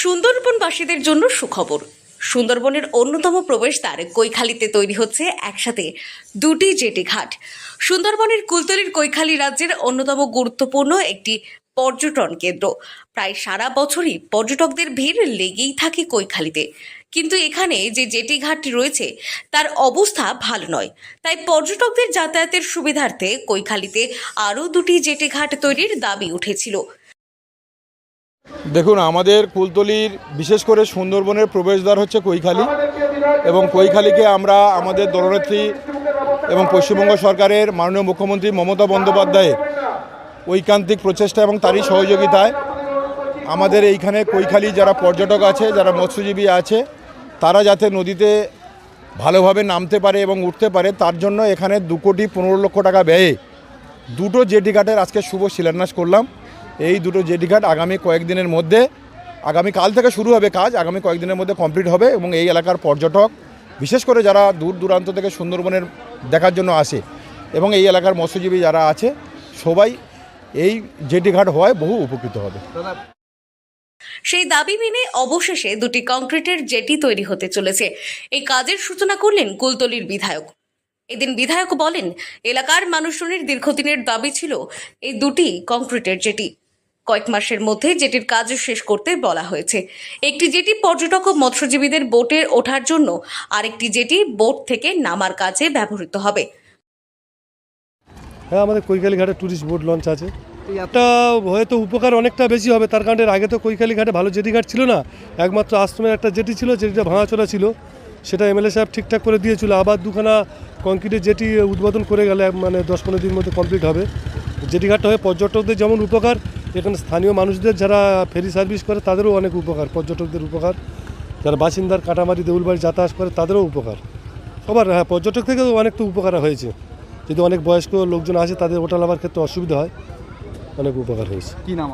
সুন্দরবনবাসীদের জন্য সুখবর। সুন্দরবনের অন্যতম প্রবেশদ্বার কৈখালিতে তৈরি হচ্ছে একসাথে দুটি জেটি ঘাট। সুন্দরবনের কুলতলির কৈখালি রাজ্যের অন্যতম গুরুত্বপূর্ণ একটি পর্যটন কেন্দ্র। প্রায় সারা বছরই পর্যটকদের ভিড় লেগেই থাকে কৈখালিতে। কিন্তু এখানে যে জেটি ঘাটটি রয়েছে, তার অবস্থা ভালো নয়। তাই পর্যটকদের যাতায়াতের সুবিধার্থে কৈখালিতে আরও দুটি জেটি ঘাট তৈরির দাবি উঠেছিল। দেখুন, আমাদের কুলতলির বিশেষ করে সুন্দরবনের প্রবেশদ্বার হচ্ছে কৈখালি এবং কৈখালিকে আমরা আমাদের দলনেত্রী এবং পশ্চিমবঙ্গ সরকারের মাননীয় মুখ্যমন্ত্রী মমতা বন্দ্যোপাধ্যায়ের ঐকান্তিক প্রচেষ্টা এবং তারই সহযোগিতায় আমাদের এইখানে কৈখালি যারা পর্যটক আছে, যারা মৎস্যজীবী আছে, তারা যাতে নদীতে ভালোভাবে নামতে পারে এবং উঠতে পারে, তার জন্য এখানে দু কোটি পনেরো লক্ষ টাকা ব্যয়ে দুটো জেটি ঘাটের আজকে শুভ শিলান্যাস করলাম। এই দুটো জেটি ঘাট আগামী কয়েকদিনের মধ্যে, আগামী কাল থেকে শুরু হবে কাজ, আগামী কয়েকদিনের মধ্যে কমপ্লিট হবে এবং এই এলাকার পর্যটক, বিশেষ করে যারা দূর দূরান্ত থেকে সুন্দরবনের দেখার জন্য আসে এবং এই এলাকার মৎস্যজীবী যারা আছে, সবাই এই জেটি ঘাট হওয়ায় বহু উপকৃত হবে। সেই দাবি মেনে অবশেষে দুটি কংক্রিটের জেটি তৈরি হতে চলেছে। এই কাজের সূচনা করলেন কুলতলির বিধায়ক। এদিন বিধায়ক বলেন, এলাকার মানুষজনের দীর্ঘদিনের দাবি ছিল, এই দুটি কংক্রিটের জেটি কয়েক মাসের মধ্যে জেটির কাজ শেষ করতে বলা হয়েছে। একটি জেটি পর্যটক ও মৎস্যজীবীদের বোটে ওঠার জন্য আরেকটি জেটি বোট থেকে নামার কাজে ব্যবহৃত হবে। হ্যাঁ আমাদের কৈখালি ঘাটে ট্যুরিস্ট বোট লঞ্চ আছে একটা হয়তো উপকার অনেকটা বেশি হবে। তার কারণে আগে তো কৈখালি ঘাটে ভালো জেটি ঘাট ছিল না একমাত্র আশ্রমের একটা জেটি ছিল যেটিটা ভাঙাচোরা ছিল সেটা এমএলএ সাহেব ঠিকঠাক করে দিয়েছিল। আবার দুখানা কংক্রিটের জেটি উদ্বোধন করে গেলে মানে দশ পনেরো দিন মধ্যে কমপ্লিট হবে। জেটি ঘাটটা হয়ে পর্যটকদের যেমন উপকার এখানে স্থানীয় মানুষদের যারা ফেরি সার্ভিস করে, তাদেরও অনেক উপকার, পর্যটকদের উপকার। যারা বাসিন্দার কাটামারি, দেউলবাড়ি যাতায়াত করে, তাদেরও উপকার। সবার হ্যাঁ পর্যটক থেকে অনেক তো উপকার হয়েছে। যদি অনেক বয়স্ক লোকজন আসে, তাদের ওটা লাভার ক্ষেত্রে অসুবিধা হয়, অনেক উপকার হয়েছে। কী নাম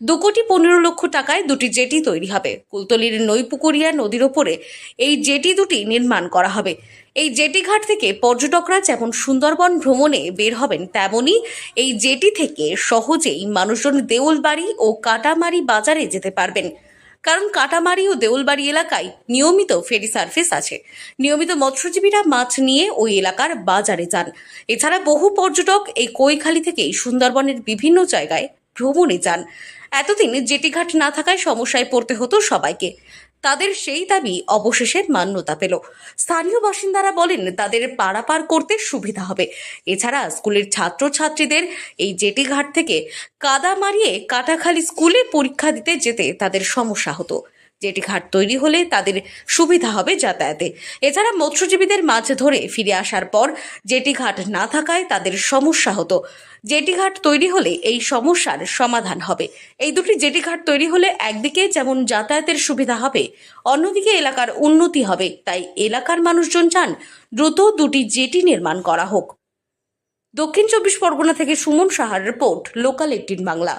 দু কোটি পনেরো লক্ষ টাকায় দুটি জেটি তৈরি হবে। কুলতলির নৈপুকুরিয়া নদীর ওপরে এই জেটি দুটি নির্মাণ করা হবে। এই জেটি ঘাট থেকে পর্যটকরা যেমন সুন্দরবন ভ্রমণে বের হবেন তেমনি এই জেটি থেকে সহজেই মানুষজন দেউলবাড়ি ও কাটামারি বাজারে যেতে পারবেন। কারণ কাটামারি ও দেউলবাড়ি এলাকায় নিয়মিত ফেরি সার্ভিস আছে। নিয়মিত মৎস্যজীবীরা মাছ নিয়ে ওই এলাকার বাজারে যান। এছাড়া বহু পর্যটক এই কৈখালি থেকেই সুন্দরবনের বিভিন্ন জায়গায় ভ্রমণে যান। এতদিন জেটিঘাট না থাকায় সমস্যায় পড়তে হতো সবাইকে। তাদের সেই দাবি অবশেষের মান্যতা পেল। স্থানীয় বাসিন্দারা বলেন, তাদের পারাপার করতে সুবিধা হবে। এছাড়া স্কুলের ছাত্রছাত্রীদের এই জেটিঘাট থেকে কাদা মারিয়ে কাটাখালি স্কুলে পরীক্ষা দিতে যেতে তাদের সমস্যা হতো। জেটি ঘাট তৈরি হলে তাদের সুবিধা হবে যাতায়াতে। এছাড়া মৎস্যজীবীদের মাছ ধরে ফিরে আসার পর জেটি ঘাট না থাকায় তাদের সমস্যা হতো। জেটি ঘাট তৈরি হলে এই সমস্যার সমাধান হবে। এই দুটি জেটি ঘাট তৈরি হলে একদিকে যেমন যাতায়াতের সুবিধা হবে, অন্যদিকে এলাকার উন্নতি হবে। তাই এলাকার মানুষজন চান দ্রুত দুটি জেটি নির্মাণ করা হোক। দক্ষিণ চব্বিশ পরগনা থেকে সুমন সাহার রিপোর্ট, লোকাল এইটিন বাংলা।